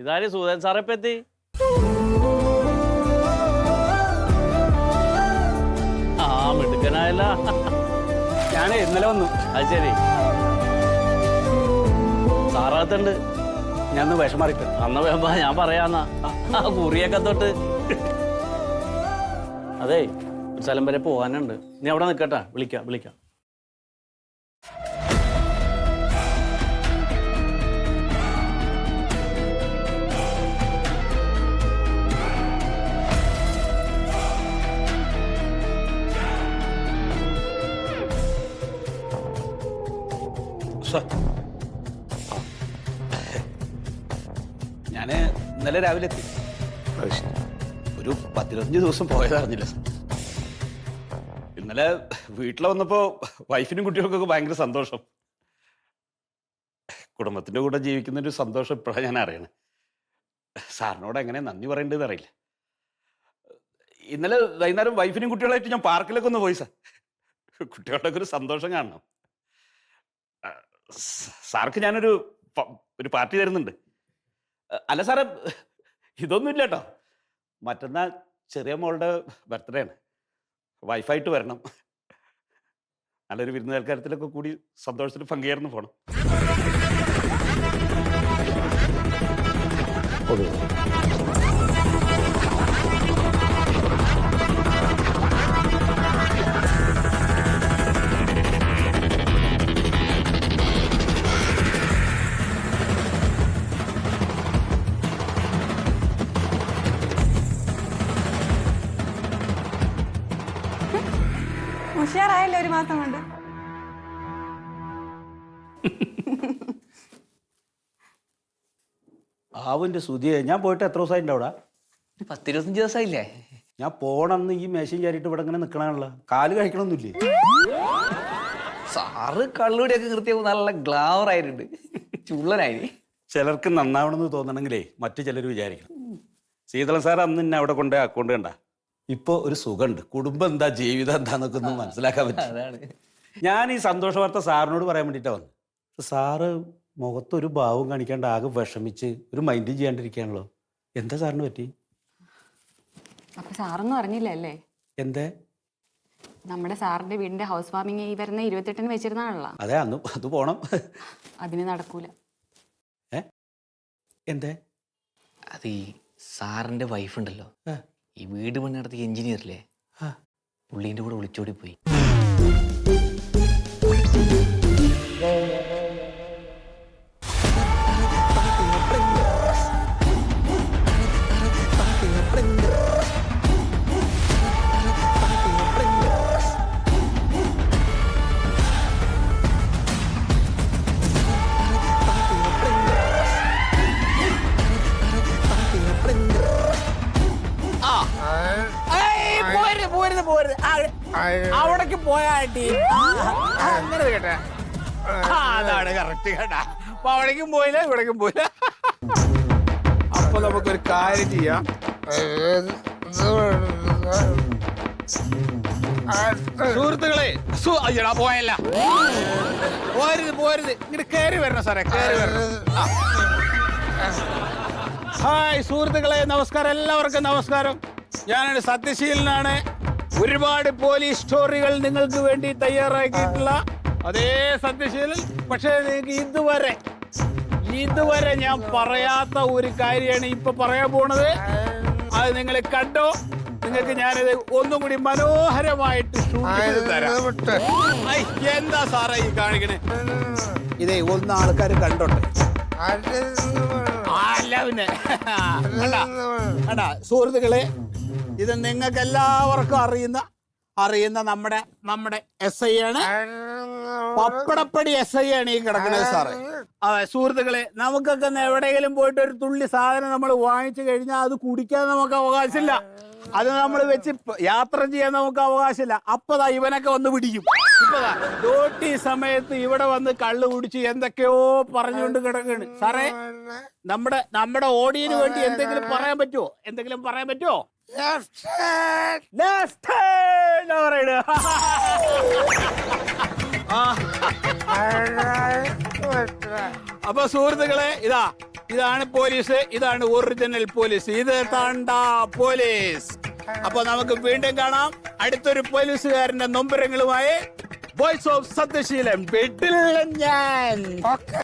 ഇതാര്? സൂതൻ സാറെ എത്തി. ആ മിടുക്കനായല്ല. ഞാൻ ഇന്നലെ വന്നു. അത് ശരി. സാറാത്തുണ്ട് ഞാൻ ഒന്ന് അന്ന് വേമ്പ ഞാൻ പറയാന്നാ. ആ കുറിയൊക്കെ തൊട്ട്. അതെ ഒരു സ്ഥലം വരെ പോകാനുണ്ട്. നീ അവിടെ നിൽക്കട്ടാ. വിളിക്കാം വിളിക്കാം. ഞാൻ ഇന്നലെ രാവിലെ എത്തി. ഒരു പത്തിരുപത്തഞ്ച് ദിവസം പോയതറിഞ്ഞില്ല. ഇന്നലെ വീട്ടിൽ വന്നപ്പോ വൈഫിനും കുട്ടികൾക്കൊക്കെ ഭയങ്കര സന്തോഷം. കുടുംബത്തിന്റെ കൂടെ ജീവിക്കുന്ന ഒരു സന്തോഷം ഇപ്പോഴാണ് ഞാൻ അറിയണത് സാറിനോട് എങ്ങനെ നന്ദി പറയേണ്ടത് അറിയില്ല. ഇന്നലെ വൈകുന്നേരം വൈഫിനും കുട്ടികളായിട്ട് ഞാൻ പാർക്കിലൊക്കെ ഒന്ന് പോയി സാർ. കുട്ടികളുടെ ഒരു സന്തോഷം കാണണം. സാർക്ക് ഞാനൊരു ഒരു പാർട്ടി തരുന്നുണ്ട്. അല്ല സാറേ ഇതൊന്നുമില്ല കേട്ടോ മറ്റന്നാൾ ചെറിയ മോളുടെ ബർത്ത്ഡേ ആണ്. വൈഫായിട്ട് വരണം. നല്ലൊരു വിരുന്ന് സൽക്കാരത്തിലൊക്കെ കൂടി സന്തോഷത്തിൽ പങ്കുചേർന്ന് പോകണം ഉഷാറായല്ലോ ഒരു മാസം കൊണ്ട്. ആവിന്റെ സുതിയെ ഞാൻ പോയിട്ട് എത്ര ദിവസമായി അവിടെ? പത്തിരുപത്തഞ്ച് ദിവസമായില്ലേ? ഞാൻ പോണന്ന് ഈ മേശയും ചാരിയിട്ട് ഇവിടെ ഇങ്ങനെ നിക്കണാണല്ലോ കാൽ കഴിക്കണമൊന്നുമില്ലേ സാറ് കള്ളുകൂടിയൊക്കെ കൃത്യം നല്ല ഗ്ലാവർ ആയിട്ടുണ്ട്. ചുള്ളനായി. ചിലർക്ക് നന്നാവണമെന്ന് തോന്നണമെങ്കിലേ മറ്റു ചിലർ വിചാരിക്കണം. ശീതളൻ സാർ അന്ന് എന്നെ അവിടെ കൊണ്ടേ അക്കൗണ്ട് കണ്ട. ഇപ്പോൾ ഒരു സുഖമുണ്ട്. കുടുംബം എന്താ ജീവിതം എന്താന്നൊക്കെ ഒന്ന് മനസ്സിലാക്കാൻ പറ്റും. ഞാൻ ഈ സന്തോഷ വാർത്ത സാറിനോട് പറയാൻ വേണ്ടിയിട്ടാണ് വന്നത് സാറ് മുഖത്തൊരു ഭാവം കാണിക്കാണ്ട് ആകെ വിഷമിച്ച് ഒരു മൈൻഡ് ചെയ്യാണ്ടിരിക്കുകയാണല്ലോ. എന്താ സാറിന് പറ്റി? അപ്പൊ സാറൊന്നും അറിഞ്ഞില്ല അല്ലേ എന്തേ? നമ്മുടെ സാറിന്റെ വീടിന്റെ ഹൗസ് വാമിങ് ഈ വരുന്ന ഇരുപത്തെട്ടിന് വെച്ചിരുന്നാണല്ലോ. അതെ അന്ന് അത് പോണം. അതിന് നടക്കൂല. എന്തേ? അത് ഈ സാറിന്റെ വൈഫ് ഉണ്ടല്ലോ. ഈ വീട് പണി നടത്തിയ എഞ്ചിനീയർ പുള്ളീന്റെ കൂടെ ഒളിച്ചോടി പോയി പോരുത്. അവിടേക്ക് പോയാട്ടി അങ്ങനെ കേട്ടെ. അതാണ് കറക്റ്റ് കേട്ടാ. അപ്പൊ അവിടേക്കും പോയില്ല ഇവിടേക്കും പോയില്ല. അപ്പൊ നമുക്കൊരു കാര്യം ചെയ്യാം. സുഹൃത്തുക്കളെ അയ്യടാ പോയല്ല. പോരുത് പോരുത്. ഇങ്ങോട്ട് കയറി വരണം സാറേ കയറി വരണം. ഹായ് സുഹൃത്തുക്കളെ നമസ്കാരം. എല്ലാവർക്കും നമസ്കാരം. ഞാനാണ് സത്യശീലനാണ്. ഒരുപാട് പോലീസ് സ്റ്റോറികൾ നിങ്ങൾക്ക് വേണ്ടി തയ്യാറാക്കിയിട്ടുള്ള അതേ സത്യശീലൻ. പക്ഷേ നിങ്ങൾക്ക് ഇതുവരെ ഇതുവരെ ഞാൻ പറയാത്ത ഒരു കാര്യമാണ് ഇപ്പൊ പറയാൻ പോണത്. അത് നിങ്ങൾ കണ്ടോ? നിങ്ങൾക്ക് ഞാനിത് ഒന്നും കൂടി മനോഹരമായിട്ട് ഷൂട്ട് ചെയ്ത് തരാം. ഐ, എന്താ സാറേ ഈ കാണിക്കണേ? ഇതേ ഒന്ന് ആൾക്കാർ കണ്ടോട്ടെ അല്ല പിന്നെ. കണ്ടാ? കണ്ടാ സുഹൃത്തുക്കളെ ഇത് നിങ്ങൾക്ക് എല്ലാവർക്കും അറിയുന്ന അറിയുന്ന നമ്മുടെ നമ്മുടെ എസ് ഐ ആണ്. പപ്പടപ്പടി എസ് ഐ ആണ് ഈ കിടക്കുന്നത് സാറേ. അതെ സുഹൃത്തുക്കളെ നമുക്കൊക്കെ എവിടെയെങ്കിലും പോയിട്ട് ഒരു തുള്ളി സാധനം നമ്മൾ വാങ്ങിച്ചു കഴിഞ്ഞാൽ അത് കുടിക്കാൻ നമുക്ക് അവകാശമില്ല. അത് നമ്മൾ വെച്ച് യാത്ര ചെയ്യാൻ നമുക്ക് അവകാശമില്ല. അപ്പതാ ഇവനൊക്കെ വന്ന് പിടിക്കും. ഇപ്പതാ ഡ്യൂട്ടി സമയത്ത് ഇവിടെ വന്ന് കള്ളു കുടിച്ച് എന്തൊക്കെയോ പറഞ്ഞുകൊണ്ട് കിടക്കാണ്. സാറേ നമ്മുടെ നമ്മുടെ ഓടിയന് വേണ്ടി എന്തെങ്കിലും പറയാൻ പറ്റുമോ എന്തെങ്കിലും പറയാൻ പറ്റുമോ അപ്പൊ സുഹൃത്തുക്കളെ ഇതാ ഇതാണ് പോലീസ് ഇതാണ് ഒറിജിനൽ പോലീസ്. ഇത് താണ്ട പോലീസ്. അപ്പൊ നമുക്ക് വീണ്ടും കാണാം. അടുത്തൊരു പോലീസുകാരന്റെ നൊമ്പരങ്ങളുമായി വോയിസ് ഓഫ് സത്യശീലൻ വീട്ടിൽ ഞാൻ.